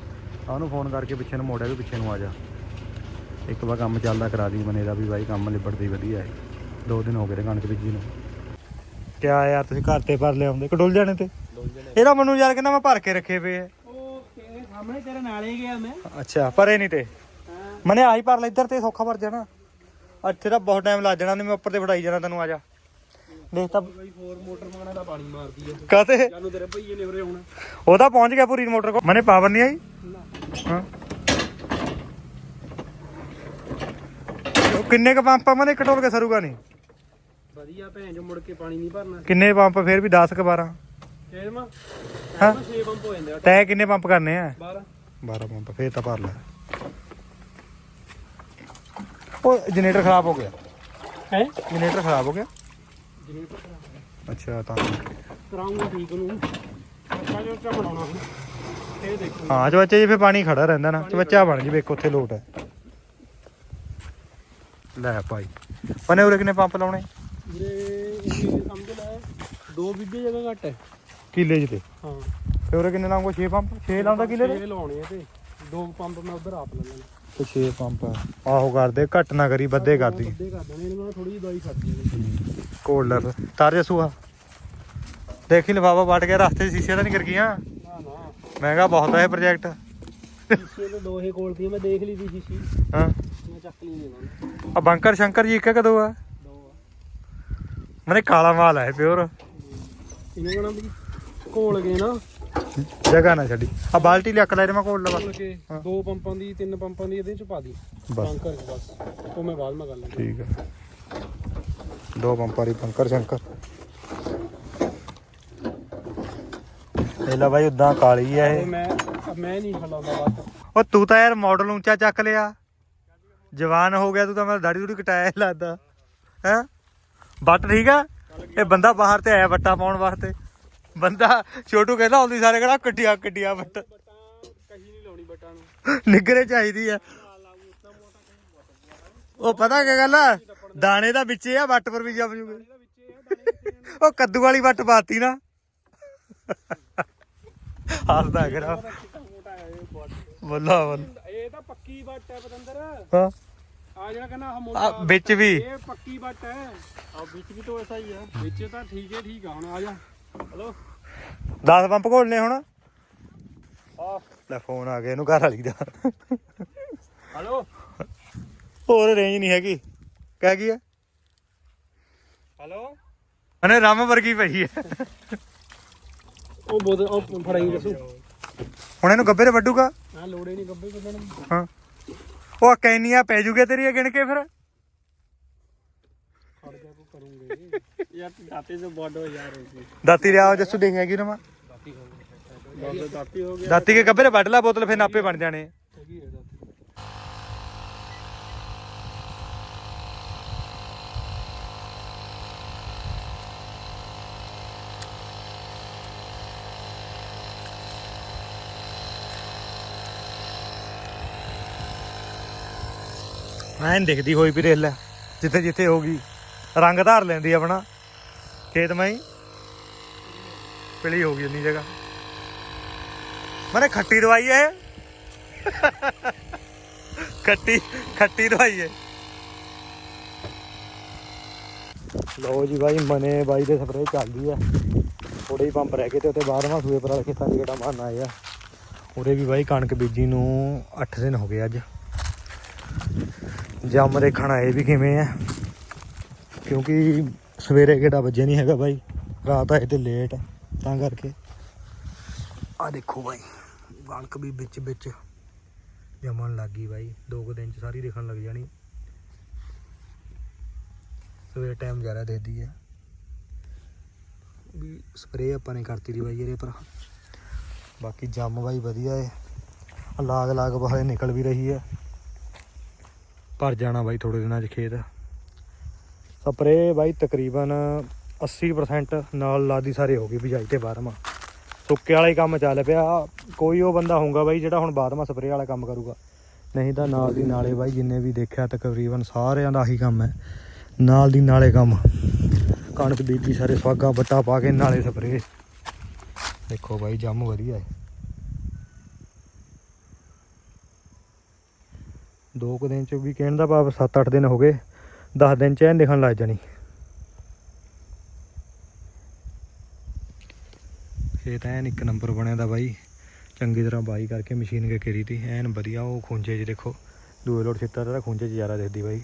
ਉਹਨੂੰ ਫੋਨ ਕਰਕੇ ਪਿੱਛੇ ਨੂੰ, ਮੋੜਿਆ ਵੀ ਪਿੱਛੇ ਨੂੰ ਆ ਜਾ। ਇੱਕ ਵਾਰ ਕੰਮ ਚੱਲਦਾ ਕਰਾ ਦੀ ਮਨੇ ਦਾ ਵੀ ਬਾਈ, ਕੰਮ ਲਿਬੜਦੀ ਵਧੀਆ ਹੈ। ਦੋ ਦਿਨ ਹੋ ਗਏ ਤੇ ਕਣਕ ਬੀਜੀ ਨੂੰ। ਕਿਆ ਯਾਰ, ਤੁਸੀਂ ਘਰ ਤੇ ਭਰ ਲਿਆਉਂਦੇ ਕਡੁੱਲ ਜਾਣੇ ਤੇ। ਇਹਦਾ ਮੈਨੂੰ ਯਾਰ ਕਹਿੰਦਾ ਮੈਂ ਭਰ ਕੇ ਰੱਖੇ ਪਏ ਆ। ਉਹ ਤੇਰੇ ਸਾਹਮਣੇ ਤੇਰੇ ਨਾਲੇ ਗਿਆ ਮੈਂ ਅੱਛਾ, ਪਰੇ ਨਹੀਂ ਤੇ। ਮਨੇ ਆਹੀ ਭਰ ਲੈ ਇੱਧਰ ਤੇ ਸੌਖਾ ਭਰ ਜਾਣਾ। ਇੱਥੇ ਤਾਂ ਬਹੁਤ ਟਾਈਮ ਲੱਗ ਜਾਣਾ, ਨਹੀਂ ਮੈਂ ਉੱਪਰ ਤੇ ਫੜਾਈ ਜਾਣਾ ਤੈਨੂੰ, ਆ ਜਾ। ਦੇਖ ਤਾਂ। ਬਈ ਫੋਰ ਮੋਟਰ ਮੰਗਣਾ ਦਾ ਪਾਣੀ ਮਾਰਦੀ ਆ ਕਾਤੇ ਜਾਨੂੰ ਤੇਰੇ ਭਈਏ ਨੇ ਉਰੇ ਆਉਣਾ ਉਹ ਤਾਂ ਪਹੁੰਚ ਗਿਆ ਪੂਰੀ ਮੋਟਰ ਕੋ ਮਨੇ ਪਾਵਰ ਨਹੀਂ ਆਈ। ਹਾਂ। ਕਿੰਨੇ ਕ ਪੰਪ ਆ, ਮਨੇ ਕਟੋਲ ਕੇ ਸਰੂਗਾ ਨਹੀਂ ਵਧੀਆ ਭੈਣ ਜੋ ਮੁੜ ਕੇ ਪਾਣੀ ਨਹੀਂ ਭਰਨਾ। ਕਿੰਨੇ ਪੰਪ ਫੇਰ ਵੀ 10 ਕ 12 ਫੇਰ ਮਾ ਹਾਂ? 6 ਪੰਪ ਹੋ ਜਾਂਦੇ ਆ ਤੈ ਕਿੰਨੇ ਪੰਪ ਕਰਨੇ ਆ? 12 12 ਪੰਪ ਫੇਰ ਤਾਂ ਭਰ ਲੈ। ਉਹ ਜਨਰੇਟਰ ਖਰਾਬ ਹੋ ਗਿਆ। ਹੈ? ਜਨਰੇਟਰ ਖਰਾਬ ਹੋ ਗਿਆ? ਜਨਰੇਟਰ ਅੱਛਾ ਤਾਂ। ਕਰਾਉਂਗਾ ਠੀਕ ਨੂੰ ਅੱਛਾ ਜੋ ਚਾ ਬਣਾਉਣਾ ਹੁਣ। ਇਹ ਦੇਖੋ। ਹਾਂ ਚਵੱਚੇ ਜੇ ਫੇ ਪਾਣੀ ਖੜਾ ਰਹਿੰਦਾ ਨਾ। ਚਵੱਚਾ ਬਣ ਜਵੇ ਇੱਕ ਉੱਥੇ ਲੋਟ ਹੈ। ਲੈ ਭਾਈ। ਪਨੇ ਉਰੇ ਕਿੰਨੇ ਪੰਪ ਲਾਉਣੇ? ਵੀਰੇ ਇਹ ਸਮਝ ਲੈ 2 ਬਿੱਗੇ ਜਗ੍ਹਾ ਘੱਟ ਹੈ। ਕਿੱਲੇ 'ਚ ਤੇ। ਹਾਂ। ਤੇ ਉਰੇ ਕਿੰਨੇ ਲਾਉਂਗਾ? 6 ਪੰਪ? 6 ਲਾਉਂਦਾ ਕਿੱਲੇ ਦੇ ਇਹ ਲਾਉਣੇ ਆ ਤੇ। ਦੋ ਪੰਪ ਮੈਂ ਉਧਰ ਆਪ ਲੈ ਲੈਣਾ ਤੇ 6 ਪੰਪ ਆਹੋ ਕਰਦੇ ਘੱਟ ਨਾ ਕਰੀ ਵੱਧੇ ਕਰਦੀ ਵੱਡੇ ਕਰ ਦੇਣੇ ਇਹਨਾਂ ਨਾਲ ਥੋੜੀ ਜਿਹੀ ਦਵਾਈ ਖੜਦੀ ਹੈ ਫਿਰ। ਤਾਰ ਜਸੂਆ ਦੇਖੀ ਲਫਾਫਾ ਵੱਟ ਕੇ ਰਸਤੇ ਸ਼ੀਸ਼ੇ ਤਾਂ ਨਹੀਂ ਕਰ ਗਈਆਂ? ਨਾ ਨਾ। ਮਹਿੰਗਾ ਬਹੁਤ ਹੈ ਇਹ ਪ੍ਰੋਜੈਕਟ ਸ਼ੀਸ਼ੇ ਤੇ ਦੋ ਹੀ ਕੋਲ ਦੀਆਂ ਮੈਂ ਦੇਖ ਲਈ ਸੀ ਸ਼ੀਸ਼ੀ। ਹਾਂ। ਮੈਂ ਚੱਕ ਲਈ ਨਹੀਂ ਆ ਬੰਕਰ ਸ਼ੰਕਰ ਜੀ ਇੱਕ ਕਦੋਂ ਦੋ ਆ? ਮਨੇ ਕਾਲਾ ਮਾਲ ਹੈ ਪਿਓਰ ਇਹਨਾਂ ਕੋਲ ਵੀ ਘੋਲ ਗਏ ਨਾ। ਜਗ੍ਹਾ ਨਾ ਛੱਡੀ। ਆ ਬਾਲਟੀ ਲਿਆ ਲੈ ਮੈਂ ਕੋਲ ਲਵਾ। ਘੋਲ ਕੇ। ਦੋ ਪੰਪਾਂ ਦੀ ਤਿੰਨ ਪੰਪਾਂ ਦੀ ਇਹਦੇ ਚ ਪਾ ਦੀ। ਬਸ। ਬੰਕਰ ਚ ਬਸ। ਉਹ ਮੈਂ ਬਾਅਦ ਮੈਂ ਲਾਂਗਾ ਠੀਕ ਹੈ ਦੋ ਪੰਪਾਂ ਦੀ ਬੰਕਰ ਸ਼ੰਕਰ। ਇਹਲਾ ਬਾਈ ਉਦਾਂ ਕਾਲੀ ਹੈ ਉਹ ਇਹ ਮੈਂ ਮੈਂ ਨਹੀਂ ਹਲਾਉਂਦਾ ਬਸ ਉਹ ਤੂੰ ਤਾਂ ਯਾਰ ਮਾਡਲ ਉੱਚਾ ਚੱਕ ਲਿਆ। ਜਵਾਨ ਹੋ ਗਿਆ ਤੂੰ ਤਾਂ ਮੈਂ ਦਾੜੀ ਦੂੜੀ ਕਟਾਇਆ ਹੀ ਲੱਗਦਾ। ਹੈ? ਬੱਟ ਠੀਕ ਆ? ਇਹ ਬੰਦਾ ਬਾਹਰ ਤੇ ਆਇਆ ਬੱਟਾ ਪਾਉਣ ਵਾਸਤੇ। ਬੰਦਾ ਛੋਟੂ ਕਹਿੰਦਾ ਆਉਂਦੀ ਸਾਰੇ ਕਿਹੜਾ ਕੱਟਿਆ ਕੱਟਿਆ ਬੱਟ ਬਟਾ ਕਹੀ ਨਹੀਂ ਲਾਉਣੀ ਬਟਾ ਨੂੰ ਨਿਗਰੇ ਚਾਹੀਦੀ ਆ। ਉਹ ਪਤਾ ਕੀ ਗੱਲ ਆ? ਦਾਣੇ ਦਾ ਵਿੱਚੇ ਆ ਵੱਟ ਪਰ ਵੀ ਜੰਮ ਜੂਗੇ? ਉਹ ਕੱਦੂ ਵਾਲੀ ਵੱਟ ਪਾਤੀ ਨਾ। ਹੱਸਦਾ ਕਰਾ ਬੱਲਾ ਬੱਲਾ। ਇਹ ਤਾਂ ਪੱਕੀ ਬੱਟ ਹੈ ਪਤੰਦਰ। ਹਾਂ। ਆ ਜਿਹੜਾ ਕਹਿੰਦਾ ਆਹ ਆ, ਮੋਟਾ ਵਿੱਚ ਵੀ। ਇਹ ਪੱਕੀ ਬੱਟ ਹੈ। ਆ ਵਿੱਚ ਵੀ ਤਾਂ ਐਸਾ ਹੀ ਆ। ਵਿੱਚ ਤਾਂ ਠੀਕ ਹੈ ਠੀਕ ਆ ਹੁਣ ਆ ਜਾ। ਹਲੋ 10 ਪੰਪ ਘੋਲਨੇ ਹੁਣ। ਆ ਲੈ ਫੋਨ ਆ ਗਿਆ ਇਹਨੂੰ ਘਰ ਵਾਲੀ ਦਾ। ਹਲੋ ਹੋਰ ਰੇਂਜ ਨਹੀਂ ਹੈਗੀ। ਕਹਿ ਗਈ ਹੈ ਹਲੋ ਅਨੇ ਰਮ ਵਰਗੀ ਪਈ ਹੈ। ਉਹ ਬੋਦ ਉਹ ਫੜਾਈ ਦੱਸੋ। ਹੁਣ ਇਹਨੂੰ ਗੱਬੇ ਤੇ ਵੱਡੂਗਾ ਆ ਲੋੜੇ ਨਹੀਂ ਗੱਬੇ ਕੱਢਣ ਦੀ। ਹਾਂ। ਉਹ ਕੈਨੀਆਂ ਪੈ ਜੂਗੇ ਤੇਰੀਆਂ ਗਿਣ ਕੇ ਫਿਰ। ਦਾਤੀ ਜੋ ਬੋਡ ਦਾਤੀ ਰਿਆ ਜੱਸੂ ਦੇਖਿਆ ਕਿ ਨਾ ਦਾਤੀ ਹੋ ਗਈ। ਦਾਤੀ ਕੇ ਗੱਭੇ ਵੱਢ ਲਾ ਬੋਤਲ ਫਿਰ ਨਾਪੇ ਬਣ ਜਾਣੇ। ਐਨ ਦਿਖਦੀ ਹੋਈ ਵੀ ਰੇਲ ਜਿੱਥੇ ਜਿੱਥੇ ਹੋ ਗਈ। ਰੰਗ ਧਾਰ ਲੈਂਦੀ ਆਪਣਾ। ਖੇਤ ਮਾਈ, ਪਿਲੀ ਹੋ ਗਈ ਇੰਨੀ ਜਗ੍ਹਾ। ਮਨੇ ਖੱਟੀ ਦਵਾਈ ਹੈ ਖੱਟੀ ਖੱਟੀ ਦਵਾਈ ਹੈ ਲੋ ਜੀ ਬਾਈ, ਮਨੇ ਬਾਈ ਦੇ ਸਪਰੇ ਚੱਲਦੀ ਆ ਥੋੜੇ ਹੀ ਪੰਪ ਰਹਿ ਗਏ ਤੇ ਉੱਤੇ ਬਾਹਰਵਾਂ ਸੂਏ ਪਰ ਵਾਲੇ ਖੇਤਾਂ ਦੀ ਗੇੜਾ ਮਾਰਨ ਆਏ ਉਰੇ ਵੀ ਬਾਈ ਕਣਕ ਬੀਜੀ ਨੂੰ 8 ਦਿਨ ਹੋ ਗਏ ਅੱਜ। ਜੰਮ ਦੇਖਣ ਆਏ ਵੀ ਕਿਵੇਂ ਆ? ਕਿਉਂਕਿ ਸਵੇਰੇ ਕਿਹੜਾ ਵੱਜੇ ਨਹੀਂ ਹੈਗਾ ਬਾਈ। ਰਾਤ ਆਏ ਤੇ ਲੇਟ ਤਾਂ ਕਰਕੇ। ਆ ਦੇਖੋ ਬਾਈ ਕਣਕ ਵੀ ਵਿੱਚ ਵਿੱਚ ਜੰਮਣ ਲੱਗ ਗਈ ਬਾਈ। ਦੋ ਕੁ ਦਿਨ ਚ ਸਾਰੀ ਦੇਖਣ ਲੱਗ ਜਾਣੀ। ਸਵੇਰੇ ਟਾਈਮ ਜ਼ਿਆਦਾ ਦੇਦੀ ਹੈ ਵੀ ਸਪਰੇਅ ਆਪਾਂ ਨੇ ਕਰਤੀ ਦੀ ਬਾਈ ਇਹਦੇ ਪਰ। ਬਾਕੀ ਜੰਮ ਬਾਈ ਵਧੀਆ ਏ। ਲਾਗ ਲਾਗ ਬਾਹਰ ਨਿਕਲ ਵੀ ਰਹੀ ਹੈ ਭਰ ਜਾਣਾ ਬਾਈ ਥੋੜੇ ਦਿਨਾਂ 'ਚ ਖੇਤ। ਸਪਰੇ ਬਾਈ ਤਕਰੀਬਨ 80% ਨਾਲ ਲਾਦੀ ਸਾਰੇ ਹੋ ਗਈ ਬਿਜਾਈ ਤੇ ਬਾਰਮਾ ਸੁੱਕੇ ਵਾਲਾ ਹੀ ਕੰਮ ਚੱਲ ਪਿਆ। ਕੋਈ ਉਹ ਬੰਦਾ ਹੋਊਗਾ ਬਾਈ ਜਿਹੜਾ ਹੁਣ ਬਾਰਮਾ ਸਪਰੇ ਵਾਲਾ ਕੰਮ ਕਰੂਗਾ। ਨਹੀਂ ਤਾਂ ਨਾਲ ਦੀ ਨਾਲੇ ਬਾਈ ਜਿੰਨੇ ਵੀ ਦੇਖਿਆ ਤਕਰੀਬਨ ਸਾਰਿਆਂ ਦਾ ਆਹੀ ਕੰਮ ਹੈ। ਨਾਲ ਦੀ ਨਾਲੇ ਕੰਮ। ਕਣਕ ਬੀਜੀ ਸਾਰੇ ਸਵਾਗਾ ਬੱਟਾ ਪਾ ਕੇ ਨਾਲੇ ਸਪਰੇ। ਦੇਖੋ ਬਾਈ ਜੰਮ ਵਧੀਆ ਹੈ। ਦੋ ਕੁ ਦਿਨ ਚ ਵੀ ਕਹਿਣ ਦਾ ਭਾਵ 7-8 ਦਿਨ ਹੋ ਗਏ 10 ਦਿਨ ਚ ਐਨ ਦਿਖਣ ਲੱਗ ਜਾਣੀ। ਖੇਤ ਐਨ ਇੱਕ ਨੰਬਰ ਬਣਿਆ ਦਾ ਬਾਈ, ਚੰਗੀ ਤਰ੍ਹਾਂ ਬਾਈ ਕਰਕੇ ਮਸ਼ੀਨ ਕੇ ਕਰੀ ਤੀ, ਐਨ ਵਧੀਆ ਉਹ ਖੁੰਝੇ 'ਚ ਦੇਖੋ, ਦੂਏ ਲੋਟ ਛਿੱਟਾ ਦਾ ਖੁੰਝੇ 'ਚ ਜ਼ਿਆਦਾ ਦਿਖਦੀ ਬਾਈ।